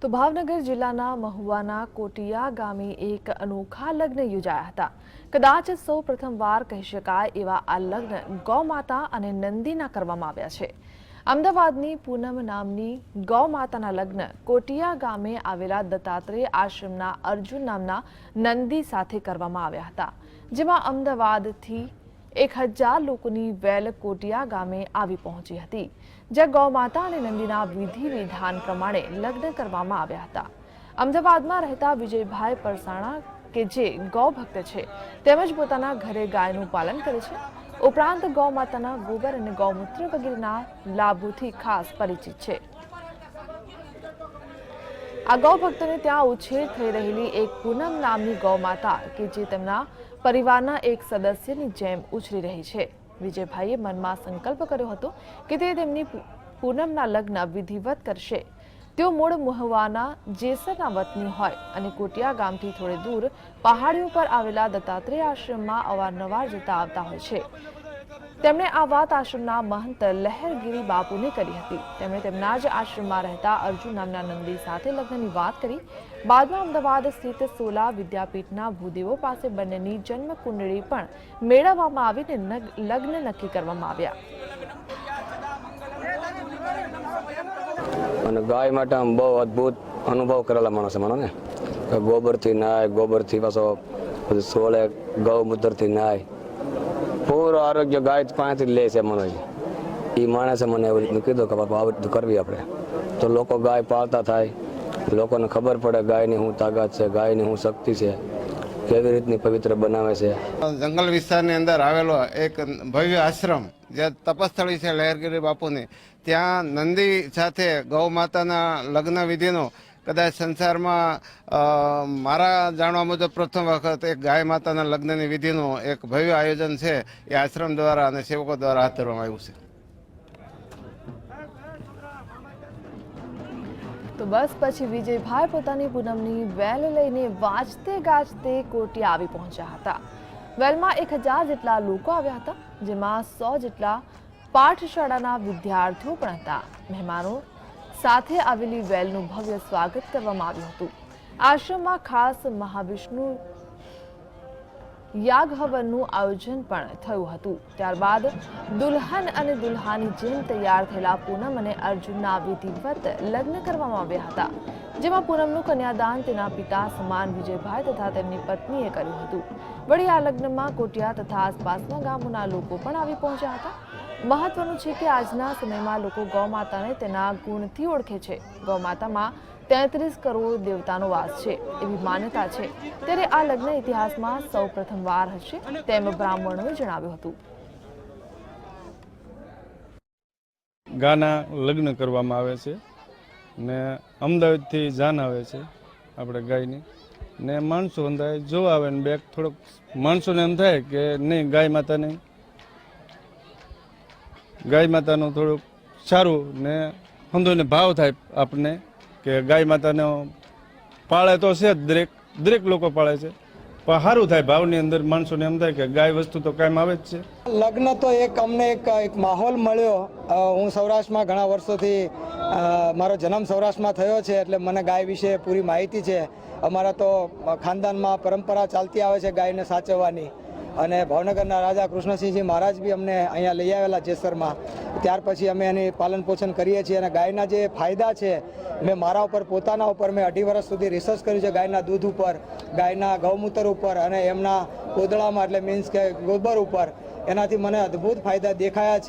તો ભાવનગર જિલ્લાના મહુવાના કોટિયા ગામે એક અનોખા લગ્ન યોજાયા હતા. કદાચ સૌ પ્રથમવાર કહી શકાય એવા આ લગ્ન ગૌમાતા અને નંદીના કરવામાં આવ્યા છે. અમદાવાદની પૂનમ નામની ગૌમાતાના લગ્ન કોટિયા ગામે આવેલા દત્તાત્રેય આશ્રમના અર્જુન નામના નંદી સાથે કરવામાં આવ્યા હતા. જેમાં અમદાવાદથી એક હજાર લોકોની વેલ કોટિયા ગામે આવી પહોંચી હતી, જ્યાં ગૌમાતા અને નંદીના વિધિ વિધાન પ્રમાણે લગ્ન કરવામાં આવ્યા હતા. અમદાવાદમાં રહેતા વિજયભાઈ પરસાણા કે જે ગૌ ભક્ત છે, તેમજ પોતાના ઘરે ગાયનું પાલન કરે છે, ઉપરાંત ગૌ માતાના ગોબર અને ગૌમૂત્ર વગેરેના લાભોથી ખાસ પરિચિત છે. ગૌ ભક્તોને ત્યાં ઉછેર થઈ રહેલી એક પૂનમ નામની ગૌ માતા કે જે તેમના પરિવારના એક સદસ્યની જેમ ઉછરી રહી છે. વિજયભાઈએ મનમાં સંકલ્પ કર્યો હતો કે તે તેમની પૂનમના લગ્ન વિધિવત કરશે. તેઓ મૂળ મહુવાના જેસરના વતની હોય અને કોટિયા ગામથી થોડે દૂર પહાડીઓ પર આવેલા દત્તાત્રેય આશ્રમમાં અવારનવાર જતા આવતા હોય છે. તેમણે આ વાત આશ્રમના મહંત લહેરગીરી બાપુને કરી હતી. તેમણે તેમના જ આશ્રમમાં રહેતા અર્જુન નામના નંદી સાથે લગ્નની વાત કરી. બાદમાં અમદાવાદ સ્થિત સોલા વિદ્યાપીઠના ભૂદેવો પાસે બંનેની જન્મ કુંડળી પણ મેળવવામાં આવીને લગ્ન નક્કી કરવામાં આવ્યા. અને ગાય માટે આમ બહુ અદ્ભુત અનુભવ કરેલા માણસ મને ગોબરથી નાય, ગોબરથી પાછો સોલે ગૌમૂત્રથી નાય. પૂરું આરોગ્ય ગાય પાસેથી લે છે મનોજ. એ માણસે મને એવી રીતનું કીધું કે બાપા, આવી કરવી આપણે. તો લોકો ગાય પાળતા થાય. લોકોને ખબર પડે ગાયની શું તાકાત છે, ગાયની શું શક્તિ છે, કેવી રીતની પવિત્ર બનાવે છે. જંગલ વિસ્તારની અંદર આવેલો એક ભવ્ય આશ્રમ જે તપસ્થળી છે લહેરગીરી બાપુની. ત્યાં નંદી સાથે ગૌ માતાના લગ્ન વિધિનો કદાચ સંસારમાં મારા જાણવા મુજબ પ્રથમ વખત એક ગાય માતાના લગ્નની વિધિનું એક ભવ્ય આયોજન છે, એ આશ્રમ દ્વારા અને સેવકો દ્વારા હાથ ધરવામાં આવ્યું છે. તો બસ પછી વિજયભાઈ પોતાની પૂનમની વેલ લઈને વાજતે ગાજતે કોટિયા આવી પહોંચ્યા હતા. વેલમાં એક હજાર જેટલા લોકો આવ્યા હતા, જેમાં સો જેટલા પાઠશાળાના વિદ્યાર્થીઓ પણ હતા. મહેમાનો સાથે આવેલી વેલનું ભવ્ય સ્વાગત કરવામાં આવ્યું હતું. આશ્રમમાં ખાસ મહાવિષ્ણુ યાગ હવનનું આયોજન પણ થયું હતું. ત્યારબાદ દુલ્હન અને દુલ્હાની જેમ તૈયાર થયેલા પૂનમ અને અર્જુનના વિધિવત લગ્ન કરવામાં આવ્યા હતા, જેમાં પૂનમનું કન્યાદાન તેના પિતા સમાન વિજયભાઈ તથા તેમની પત્નીએ કર્યું હતું. વળી આ લગ્નમાં કોટિયા તથા આસપાસના ગામોના લોકો પણ આવી પહોંચ્યા હતા. મહત્વનું છે કે આજના સમયમાં લોકો ગૌમાતાને તેના ગુણથી ઓળખે છે. ગૌમાતામાં તેત્રીસ કરોડ દેવતાનો વાસ છે, એવી માન્યતા છે. ત્યારે આ લગ્ન ઇતિહાસમાં સૌ પ્રથમવાર હશે, તેમ બ્રાહ્મણોએ જણાવ્યું હતું. ગાના લગ્ન કરવામાં આવે છે ને અમદાવાદથી જાન આવે છે આપણે ગાયની. ને માણસો અંધાય જોવા આવે ને બે થોડોક માણસોને એમ થાય કે નહીં, ગાય માતાને ગાય માતાનું થોડુંક સારું ને સમજોને ભાવ થાય આપણને કે ગાય માતાનો પાળે તો છે જ દરેક દરેક લોકો પાળે છે. પણ સારું થાય ભાવની અંદર માણસોને એમ થાય કે ગાય વસ્તુ તો કાયમ આવે જ છે. લગ્ન તો એક અમને એક એક માહોલ મળ્યો. હું સૌરાષ્ટ્રમાં ઘણા વર્ષોથી મારો જન્મ સૌરાષ્ટ્રમાં થયો છે એટલે મને ગાય વિશે પૂરી માહિતી છે. અમારા તો ખાનદાનમાં પરંપરા ચાલતી આવે છે ગાયને સાચવવાની. અને ભાવનગરના રાજા કૃષ્ણસિંહજી મહારાજ બી અમને અહીંયા લઈ આવેલા જેસરમાં. ત્યાર પછી અમે એની પાલન પોષણ કરીએ છીએ અને ગાયના જે ફાયદા છે, મેં મારા ઉપર, પોતાના ઉપર મેં અઢી વર્ષ સુધી રિસર્ચ કર્યું છે ગાયના દૂધ ઉપર, ગાયના ગૌમૂત્ર ઉપર અને એમના કોદળામાં એટલે મીન્સ કે ગોબર ઉપર. એનાથી મને અદ્ભુત ફાયદા દેખાયા છે.